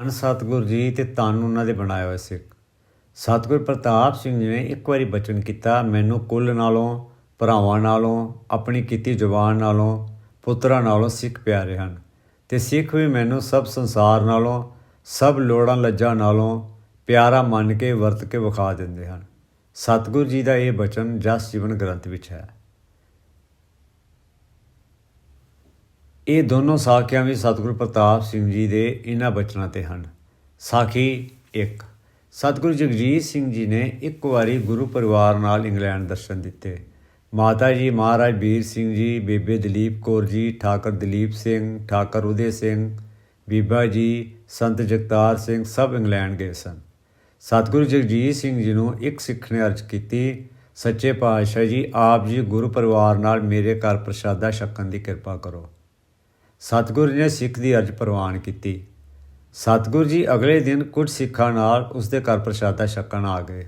ਧੰਨ ਸਤਿਗੁਰ ਜੀ ਤੇ ਤਨ ਉਹਨਾਂ ਦੇ ਬਣਾਏ ਹੋਏ ਸਿੱਖ। ਸਤਿਗੁਰ ਪ੍ਰਤਾਪ ਸਿੰਘ ਜੀ ਨੇ ਇੱਕ ਵਾਰੀ ਬਚਨ ਕੀਤਾ, ਮੈਨੂੰ ਕੁੱਲ ਨਾਲੋਂ, ਭਰਾਵਾਂ ਨਾਲੋਂ, ਆਪਣੀ ਕੀਤੀ ਜ਼ੁਬਾਨ ਨਾਲੋਂ, ਪੁੱਤਰਾਂ ਨਾਲੋਂ ਸਿੱਖ ਪਿਆਰੇ ਹਨ। ਤੇ ਸਿੱਖ ਵੀ ਮੈਨੂੰ ਸਭ ਸੰਸਾਰ ਨਾਲੋਂ, ਸਭ ਲੋੜਾਂ ਲੱਜਾਂ ਨਾਲੋਂ ਪਿਆਰਾ ਮੰਨ ਕੇ ਵਰਤ ਕੇ ਵਿਖਾ ਦਿੰਦੇ ਹਨ। ਸਤਿਗੁਰ ਜੀ ਦਾ ਇਹ ਬਚਨ ਜਸ ਜੀਵਨ ਗ੍ਰੰਥ ਵਿੱਚ ਹੈ। ਇਹ ਦੋਨੋਂ ਸਾਖੀਆਂ ਵੀ ਸਤਿਗੁਰੂ ਪ੍ਰਤਾਪ ਸਿੰਘ ਜੀ ਦੇ ਇਹਨਾਂ ਬਚਨਾਂ ਤੇ ਹਨ। ਸਾਖੀ 1 ਸਤਿਗੁਰੂ ਜਗਜੀਤ ਸਿੰਘ ਜੀ ਨੇ ਇੱਕ ਵਾਰੀ ਗੁਰੂ ਪਰਿਵਾਰ ਨਾਲ ਇੰਗਲੈਂਡ ਦਰਸ਼ਨ ਦਿੱਤੇ। ਮਾਤਾ ਜੀ ਮਹਾਰਾਜ ਵੀਰ ਸਿੰਘ ਜੀ, ਬੇਬੇ ਦਲੀਪ ਕੌਰ ਜੀ, ਠਾਕਰ ਦਲੀਪ ਸਿੰਘ, ਠਾਕਰ ਉਦੇ ਸਿੰਘ, ਬੀਬਾ ਜੀ, ਸੰਤ ਜਗਤਾਰ ਸਿੰਘ ਸਭ ਇੰਗਲੈਂਡ ਗਏ ਸਨ। ਸਤਿਗੁਰੂ ਜਗਜੀਤ ਸਿੰਘ ਜੀ ਨੂੰ ਇੱਕ ਸਿੱਖ ਨੇ ਅਰਜ਼ ਕੀਤੀ, ਸੱਚੇ ਪਾਤਸ਼ਾਹ ਜੀ, ਆਪ ਜੀ ਗੁਰੂ ਪਰਿਵਾਰ ਨਾਲ ਮੇਰੇ ਘਰ ਪ੍ਰਸ਼ਾਦਾ ਛਕਣ ਦੀ ਕਿਰਪਾ ਕਰੋ। ਸਤਿਗੁਰੂ ਜੀ ਨੇ ਸਿੱਖ ਦੀ ਅਰਜ਼ ਪ੍ਰਵਾਨ ਕੀਤੀ। ਸਤਿਗੁਰੂ ਜੀ ਅਗਲੇ ਦਿਨ ਕੁਝ ਸਿੱਖਾਂ ਨਾਲ ਉਸ ਦੇ ਘਰ ਪ੍ਰਸ਼ਾਦਾ ਛਕਣ ਆ ਗਏ।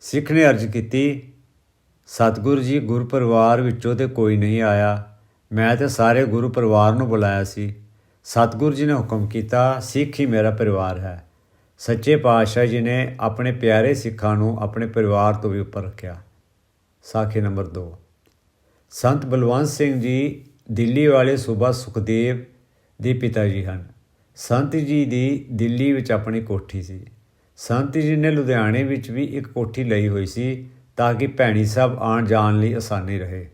ਸਿੱਖ ਨੇ ਅਰਜ਼ ਕੀਤੀ, ਸਤਿਗੁਰੂ ਜੀ ਗੁਰੂ ਪਰਿਵਾਰ ਵਿੱਚੋਂ ਤੇ ਕੋਈ ਨਹੀਂ ਆਇਆ। ਮੈਂ ਤੇ ਸਾਰੇ ਗੁਰੂ ਪਰਿਵਾਰ ਨੂੰ ਬੁਲਾਇਆ ਸੀ। ਸਤਿਗੁਰੂ ਜੀ ਨੇ ਹੁਕਮ ਕੀਤਾ, ਸਿੱਖ ਹੀ ਮੇਰਾ ਪਰਿਵਾਰ ਹੈ। ਸੱਚੇ ਪਾਤਸ਼ਾਹ ਜੀ ਨੇ ਆਪਣੇ ਪਿਆਰੇ ਸਿੱਖਾਂ ਨੂੰ ਆਪਣੇ ਪਰਿਵਾਰ ਤੋਂ ਵੀ ਉੱਪਰ ਰੱਖਿਆ। ਸਾਖੀ ਨੰਬਰ 2 ਸੰਤ ਬਲਵੰਤ ਸਿੰਘ ਜੀ ਦਿੱਲੀ ਵਾਲੇ ਸੂਬਾ ਸੁਖਦੇਵ ਦੇ ਪਿਤਾ ਜੀ ਹਨ। ਸੰਤ ਜੀ ਦੀ ਦਿੱਲੀ ਵਿੱਚ ਆਪਣੀ ਕੋਠੀ ਸੀ। ਸੰਤ ਜੀ ਨੇ ਲੁਧਿਆਣੇ ਵਿੱਚ ਵੀ ਇੱਕ ਕੋਠੀ ਲਈ ਹੋਈ ਸੀ ਤਾਂ ਕਿ ਭੈਣੀ ਸਾਹਿਬ ਆਉਣ ਜਾਣ ਲਈ ਆਸਾਨੀ ਰਹੇ।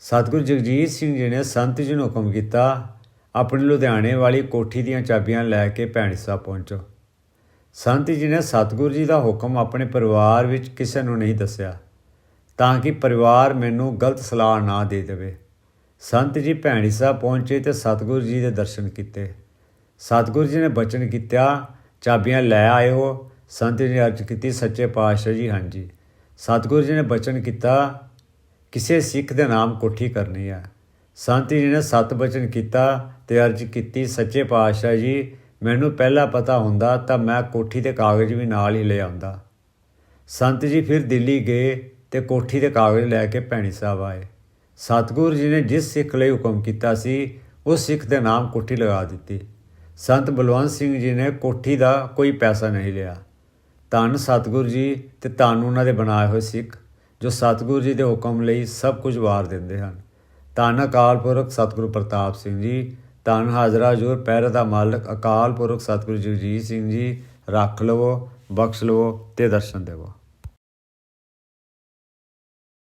ਸਤਿਗੁਰੂ ਜਗਜੀਤ ਸਿੰਘ ਜੀ ਨੇ ਸੰਤ ਜੀ ਨੂੰ ਹੁਕਮ ਕੀਤਾ, ਆਪਣੀ ਲੁਧਿਆਣੇ ਵਾਲੀ ਕੋਠੀ ਦੀਆਂ ਚਾਬੀਆਂ ਲੈ ਕੇ ਭੈਣੀ ਸਾਹਿਬ ਪਹੁੰਚੋ। ਸੰਤ ਜੀ ਨੇ ਸਤਿਗੁਰੂ ਜੀ ਦਾ ਹੁਕਮ ਆਪਣੇ ਪਰਿਵਾਰ ਵਿੱਚ ਕਿਸੇ ਨੂੰ ਨਹੀਂ ਦੱਸਿਆ, ਤਾਂ ਕਿ ਪਰਿਵਾਰ ਮੈਨੂੰ ਗਲਤ ਸਲਾਹ ਨਾ ਦੇ ਦੇਵੇ। ਸੰਤ ਜੀ ਭੈਣੀ ਸਾਹਿਬ ਪਹੁੰਚੇ ਤੇ ਸਤਿਗੁਰੂ ਜੀ ਦੇ ਦਰਸ਼ਨ ਕੀਤੇ। ਸਤਿਗੁਰੂ ਜੀ ਨੇ ਬਚਨ ਕੀਤਾ, ਚਾਬੀਆਂ ਲੈ ਆਏ ਹੋ ਸੰਤ ਜੀ ਨੇ ਅਰਜ਼ ਕੀਤੀ, ਸੱਚੇ ਪਾਤਸ਼ਾਹ ਜੀ, ਹਾਂਜੀ। ਸਤਿਗੁਰੂ ਜੀ ਨੇ ਬਚਨ ਕੀਤਾ, ਕਿਸੇ ਸਿੱਖ ਦੇ ਨਾਮ ਕੋਠੀ ਕਰਨੀ ਹੈ ਸੰਤ ਜੀ ਨੇ ਸਤ ਬਚਨ ਕੀਤਾ ਤੇ ਅਰਜ਼ ਕੀਤੀ, ਸੱਚੇ ਪਾਤਸ਼ਾਹ ਜੀ, ਮੈਨੂੰ ਪਹਿਲਾਂ ਪਤਾ ਹੁੰਦਾ ਤਾਂ ਮੈਂ ਕੋਠੀ ਦੇ ਕਾਗਜ਼ ਵੀ ਨਾਲ ਹੀ ਲੈ ਆਉਂਦਾ। ਸੰਤ ਜੀ ਫਿਰ ਦਿੱਲੀ ਗਏ ਤੇ ਕੋਠੀ ਦੇ ਕਾਗਜ਼ ਲੈ ਕੇ ਭੈਣੀ ਸਾਹਿਬ ਆਏ ਸਤਿਗੁਰੂ ਜੀ ਨੇ ਜਿਸ ਸਿੱਖ ਲਈ ਹੁਕਮ ਕੀਤਾ ਸੀ ਉਸ ਸਿੱਖ ਦੇ ਨਾਮ ਕੋਠੀ ਲਗਾ ਦਿੱਤੀ। ਸੰਤ ਬਲਵੰਤ ਸਿੰਘ ਜੀ ਨੇ ਕੋਠੀ ਦਾ ਕੋਈ ਪੈਸਾ ਨਹੀਂ ਲਿਆ। ਧੰਨ ਸਤਿਗੁਰੂ ਜੀ ਤੇ ਧੰਨ ਉਹਨਾਂ ਦੇ ਬਣਾਏ ਹੋਏ ਸਿੱਖ, ਜੋ ਸਤਿਗੁਰੂ ਜੀ ਦੇ ਹੁਕਮ ਲਈ ਸਭ ਕੁਝ ਵਾਰ ਦਿੰਦੇ ਹਨ। ਧੰਨ ਅਕਾਲ ਪੁਰਖ ਸਤਿਗੁਰੂ ਪ੍ਰਤਾਪ ਸਿੰਘ ਜੀ, ਧੰਨ ਹਾਜ਼ਰਾ ਜੋਰ ਪੈਰ ਦਾ ਮਾਲਕ ਅਕਾਲ ਪੁਰਖ ਸਤਿਗੁਰੂ ਜਗਜੀਤ ਸਿੰਘ ਜੀ, ਰੱਖ ਲਵੋ, ਬਖਸ਼ ਲਵੋ ਤੇ ਦਰਸ਼ਨ ਦੇਵੋ।